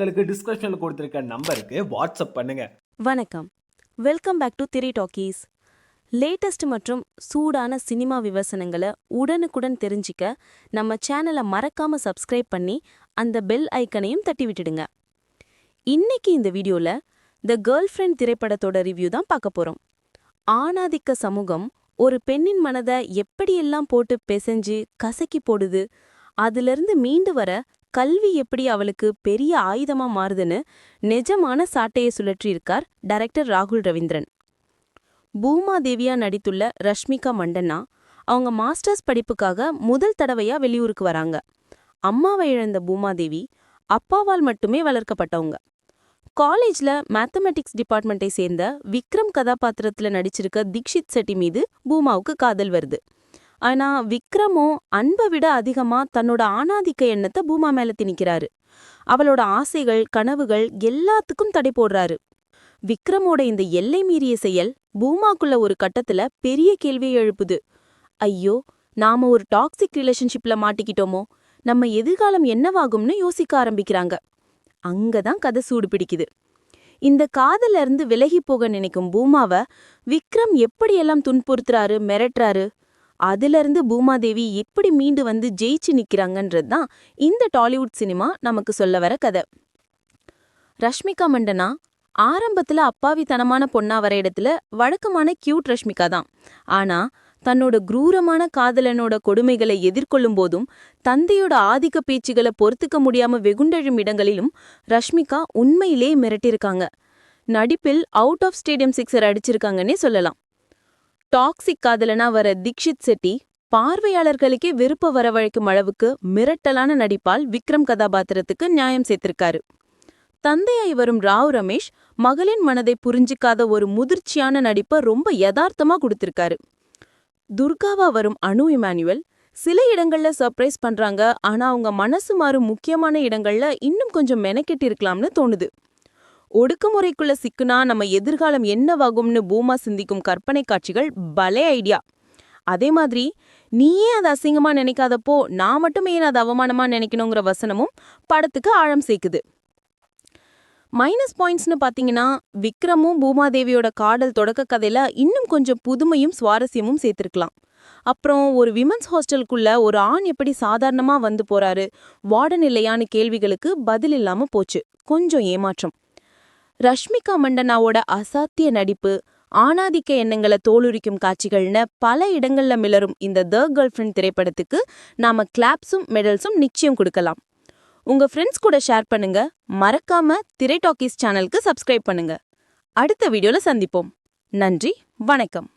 உங்களுக்கு டிஸ்கிரிப்ஷனில் கொடுத்துருக்க நம்பருக்கு வாட்ஸ்அப் பண்ணுங்க. வணக்கம். Welcome back to three talkies latest மற்றும் சூடான சினிமா விமர்சனங்களை உடனுக்குடன் தெரிஞ்சிக்க நம்ம சேனலை மறக்காம சப்ஸ்கிரைப் பண்ணி அந்த பெல் ஐக்கனையும் தட்டி விட்டுடுங்க. இன்னைக்கு இந்த வீடியோல த கேர்ள் ஃப்ரெண்ட் திரைப்படத்தோட ரிவ்யூ தான் பார்க்க போறோம். ஆணாதிக்க சமூகம் ஒரு பெண்ணின் மனதை எப்படியெல்லாம் போட்டு பிசைஞ்சு கசக்கி போடுது அதிலிருந்து மீண்டு வர கல்வி எப்படி அவளுக்கு பெரிய ஆயுதமா மாறுதுன்னு நிஜமான சாட்டையை சுழற்றியிருக்கார் டைரக்டர் ராகுல் ரவீந்திரன். பூமாதேவியா நடித்துள்ள ரஷ்மிகா மண்டன்னா அவங்க மாஸ்டர்ஸ் படிப்புக்காக முதல் தடவையா வெளியூருக்கு வராங்க. அம்மாவை இழந்த பூமாதேவி அப்பாவால் மட்டுமே வளர்க்கப்பட்டவங்க. காலேஜ்ல மேத்தமெட்டிக்ஸ் டிபார்ட்மெண்ட்டை சேர்ந்த விக்ரம் கதாபாத்திரத்துல நடிச்சிருக்க தீக்ஷித் செட்டி மீது பூமாவுக்கு காதல் வருது. ஆனா விக்ரமோ அன்பை விட அதிகமா தன்னோட ஆணாதிக்க எண்ணத்தை பூமா மேல திணிக்கிறாரு. அவளோட ஆசைகள் கனவுகள் எல்லாத்துக்கும் தடை போடுறாரு. விக்ரமோட இந்த எல்லை மீறிய செயல் பூமாக்குள்ள ஒரு கட்டத்துல பெரிய கேள்வியை எழுப்புது. ஐயோ நாம ஒரு டாக்ஸிக் ரிலேஷன்ஷிப்ல மாட்டிக்கிட்டோமோ? நம்ம எதிர்காலம் என்னவாகும்னு யோசிக்க ஆரம்பிக்கிறாங்க. அங்கதான் கதை சூடு பிடிக்குது. இந்த காதல இருந்து விலகி போக நினைக்கும் பூமாவ விக்ரம் எப்படியெல்லாம் துன்புறுத்துறாரு மிரட்டுறாரு? அதிலிருந்து பூமாதேவி எப்படி மீண்டு வந்து ஜெயிச்சு நிக்கிறாங்கன்றது தான் இந்த டாலிவுட் சினிமா நமக்கு சொல்ல வர கதை. ரஷ்மிகா மண்டனா ஆரம்பத்துல அப்பாவித்தனமான பொண்ணா வர இடத்துல வழக்கமான கியூட் ரஷ்மிகா தான். ஆனா தன்னோட குரூரமான காதலனோட கொடுமைகளை எதிர்கொள்ளும் போதும் தந்தையோட ஆதிக்க பேச்சுகளை பொறுத்துக்க முடியாம வெகுண்டெழும் இடங்களிலும் ரஷ்மிகா உண்மையிலே மிரட்டிருக்காங்க நடிப்பில் அவுட் ஆஃப் ஸ்டேடியம் சிக்ஸர் அடிச்சிருக்காங்கன்னே சொல்லலாம். டாக்ஸிக் காதலனா வர தீக்ஷித் செட்டி பார்வையாளர்களுக்கே விருப்ப வரவழைக்கும் அளவுக்கு மிரட்டலான நடிப்பால் விக்ரம் கதாபாத்திரத்துக்கு நியாயம் சேர்த்திருக்காரு. தந்தையாய் வரும் ராவ் ரமேஷ் மகளின் மனதை புரிஞ்சிக்காத ஒரு முதிர்ச்சியான நடிப்பை ரொம்ப யதார்த்தமா கொடுத்திருக்காரு. துர்காவா வரும் அணு இமானுவல் சில இடங்கள்ல சர்ப்ரைஸ் பண்றாங்க ஆனா அவங்க மனசு மாறும் முக்கியமான இடங்கள்ல இன்னும் கொஞ்சம் மெனக்கெட்டு இருக்கலாம்னு தோணுது. ஒடுக்குமுறைக்குள்ள சிக்குனா நம்ம எதிர்காலம் என்னவாகும்னு பூமா சிந்திக்கும் கற்பனை காட்சிகள் பலே ஐடியா அதே மாதிரி நீயே அதை அசிங்கமா நினைக்காதப்போ நான் மட்டும் ஏன் அதை அவமானமா நினைக்கணுங்கிற வசனமும் படத்துக்கு ஆழம் சேர்க்குது. மைனஸ் பாயிண்ட்ஸ்னு பார்த்தீங்கன்னா விக்ரமும் பூமாதேவியோட காடல் தொடக்க கதையில இன்னும் கொஞ்சம் புதுமையும் சுவாரஸ்யமும் சேர்த்திருக்கலாம். அப்புறம் ஒரு விமன்ஸ் ஹாஸ்டலுக்குள்ள ஒரு ஆண் எப்படி சாதாரணமா வந்து போறாரு? வார்டன் இல்லையான்னு கேள்விகளுக்கு பதில் இல்லாம போச்சு. கொஞ்சம் ஏமாற்றம். ரஷ்மிகா மண்டனாவோட அசாத்திய நடிப்பு ஆணாதிக்க எண்ணங்களை தோலுரிக்கும் காட்சிகள்னு பல இடங்கள்ல மிளரும் இந்த த கேர்ள் ஃப்ரெண்ட் திரைப்படத்துக்கு நாம கிளாப்ஸும் மெடல்ஸும் நிச்சயம் கொடுக்கலாம். உங்க ஃப்ரெண்ட்ஸ் கூட ஷேர் பண்ணுங்க. மறக்காம திரை டாக்கீஸ் சேனலுக்கு சப்ஸ்கிரைப் பண்ணுங்க. அடுத்த வீடியோல சந்திப்போம். நன்றி வணக்கம்.